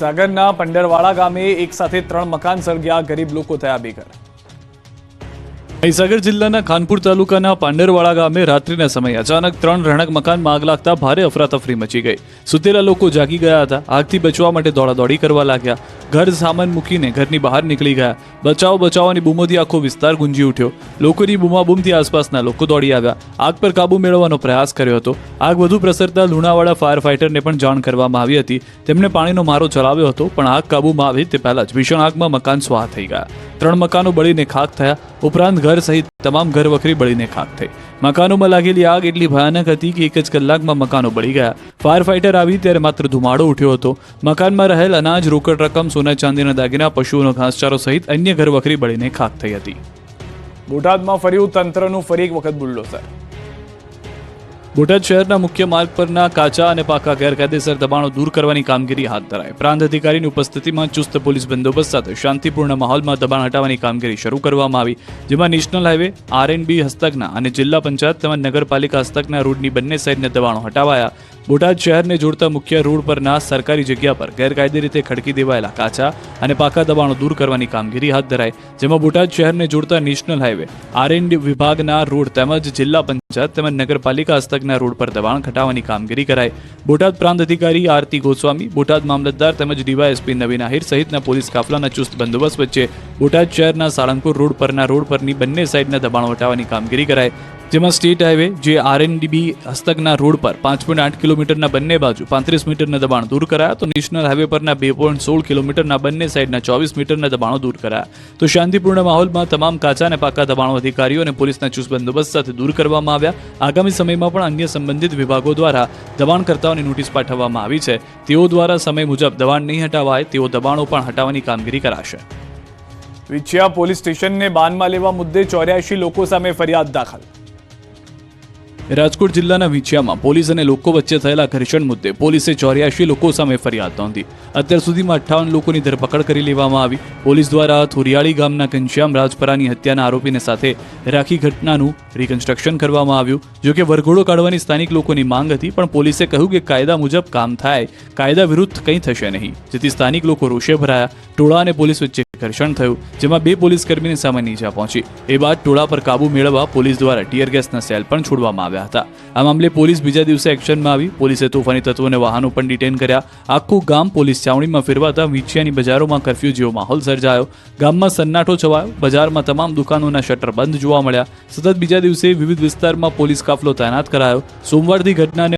સાગરના પંડરવાડા ગામે એક સાથે ત્રણ મકાન સળગ્યા ગરીબ લોકો થયા બેઘર. મહીસાગર જિલ્લાના ખાનપુર તાલુકાના પાંડરવાળા ગામે રાત્રિના સમયે અચાનક ત્રણ રહેણાંક મકાનમાં આગ લાગતા ભારે અફરાતફરી મચી ગઈ. સુતેલા લોકો જાગી ગયા હતા. આગથી બચવા માટે દોડાદોડી કરવા લાગ્યા. ઘર સામાન મૂકીને ઘરની બહાર નીકળી ગયા. બચાવ, બચાવવાની બૂમોથી આખો વિસ્તાર ગુંજી ઉઠ્યો. લોકોની બૂમાબૂમથી આસપાસના લોકો દોડી આવ્યા. આગ પર કાબુ મેળવવાનો પ્રયાસ કર્યો હતો. આગ વધુ પ્રસરતા લુણાવાડા ફાયર ફાઇટરને પણ જાણ કરવામાં આવી હતી. તેમણે પાણીનો મારો ચલાવ્યો હતો, પણ આગ કાબૂમાં આવી તે પહેલા જ ભીષણ આગમાં મકાન સ્વાહ થઈ ગયા. ત્રણ મકાનો બળીને ખાક થયા. ઉપરાંત ઘર સહિત તમામ ઘર વખરી બળીને ખાક થઈ. મકાનોમાં લાગેલી આગ એટલી ભયાનક હતી કે એક જ કલાકમાં મકાનો બળી ગયા. ફાયર ફાઇટર આવી ત્યારે માત્ર ધુમાડો ઉઠ્યો હતો. મકાનમાં રહેલ અનાજ, રોકડ રકમ, સોના ચાંદીના દાગીના, પશુઓનો ઘાસચારો સહિત અન્ય ઘર વખરી બળીને ખાક થઈ હતી. બોટાદમાં ફર્યું તંત્રનું ફરી એક વખત બુલડોઝર. બોટાદ શહેરના મુખ્ય માર્ગ પરના કાચા અને પાકા ગેરકાયદેસર દબાણો દૂર કરવાની કામગીરી હાથ ધરાય પ્રાંત અધિકારીની ઉપસ્થિતિમાં ચુસ્ત પોલીસ બંદોબસ્ત સાથે શાંતિપૂર્ણ માહોલમાં દબાણ હટાવવાની કામગીરી શરૂ કરવામાં આવી, જેમાં નેશનલ હાઈવે, આરએનબી હસ્તકના અને જિલ્લા પંચાયત તેમજ નગરપાલિકા હસ્તકના રોડની બંને સાઇડને દબાણો હટાવાયા. બોટાદ શહેરને જોડતા મુખ્ય રોડ પરના સરકારી જગ્યા પર ગેરકાયદે રીતે ખડકી દેવાયેલા કાચા અને પાકા દબાણો દૂર કરવાની કામગીરી હાથ ધરાઈ, જેમાં બોટાદ શહેરને જોડતા national highway R N D વિભાગના રોડ તેમજ જિલ્લા પંચાયત તેમજ નગરપાલિકા હસ્તકના રોડ પર દબાણ ઘટાડવાની કામગીરી કરાઈ. બોટાદ પ્રાંત અધિકારી આરતી ગોસ્વામી, બોટાદ મામલતદાર તેમજ ડીવાયએસપી નવીન આહિર સહિતના પોલીસ કાફલાના ચુસ્ત બંદોબસ્ત વચ્ચે બોટાદ શહેરના સાળંગપુર રોડ પરના રોડ પરની બંને સાઈડના દબાણો હટાવવાની કામગીરી કરાઈ. જેમાં સ્ટેટ હાઈવે, જે આરએનડીબી હસ્તકના રોડ પર પાંચ પોઈન્ટ આઠ કિલોમીટરના બંને બાજુ પાંત્રીસ મીટરના દબાણ દૂર કરાયા તો નેશનલ હાઈવે પરના બે પોઈન્ટ સોળ કિલોમીટરના બંને સાઈડના ચોવીસ મીટરના દબાણો દૂર કરાયા. તો શાંતિપૂર્ણ માહોલમાં તમામ કાચા અને પાકા દબાણો અધિકારીઓ અને પોલીસના ચુસ્ત બંદોબસ્ત સાથે દૂર કરવામાં આવ્યા. આગામી સમયમાં પણ અન્ય સંબંધિત વિભાગો દ્વારા દબાણકર્તાઓની નોટિસ પાઠવવામાં આવી છે. તેઓ દ્વારા સમય મુજબ દબાણ નહીં હટાવાય, તેઓ દબાણો પણ હટાવવાની કામગીરી કરાશે. વિછિયા પોલીસ સ્ટેશનને બાનમાં લેવા મુદ્દે ચોર્યાસી લોકો સામે ફરિયાદ દાખલ. રાજકોટ જિલ્લાના વિછિયામાં પોલીસ અને લોકો વચ્ચે થયેલા ઘર્ષણ મુદ્દે પોલીસે ચોર્યાસી લોકો સામે ફરિયાદ નોંધી. અત્યાર સુધીમાં અઠ્ઠાવન લોકોની ધરપકડ કરી લેવામાં આવી. પોલીસ દ્વારા થુરિયાળી ગામના ઘનશ્યામ રાજપરાની હત્યાના આરોપીને સાથે રાખી ઘટનાનું રિકન્સ્ટ્રક્શન કરવામાં આવ્યું. જો કે વરઘોડો કાઢવાની સ્થાનિક લોકોની માંગ હતી, પણ પોલીસે કહ્યું કે કાયદા મુજબ કામ થાય, કાયદા વિરુદ્ધ કંઈ થશે નહીં. જેથી સ્થાનિક લોકો રોષે ભરાયા. ટોળા અને પોલીસ વચ્ચે ઘર્ષણ થયું, જેમાં બે પોલીસ કર્મીને સામાન્ય ઈજા પહોંચી. એ બાદ ટોળા પર કાબુ મેળવવા પોલીસ દ્વારા ટીયર ગેસના સેલ પણ છોડવામાં આવ્યા હતા. આ મામલે પોલીસ બીજા દિવસે એક્શનમાં આવી. પોલીસે તોફાની તત્વોને વાહનો પણ ડિટેન કર્યા. આખું ગામ પોલીસ છાવણીમાં ફેરવાતા વીંછિયાની બજારોમાં કરફ્યુ જેવો માહોલ સર્જાયો. ગામમાં સન્નાટો છવાયો. બજારમાં તમામ દુકાનોના શટર બંધ જોવા મળ્યા. સતત બીજા દિવસે વિવિધ વિસ્તારમાં પોલીસ કાફલો તૈનાત કરાયો. સોમવારથી ઘટનાને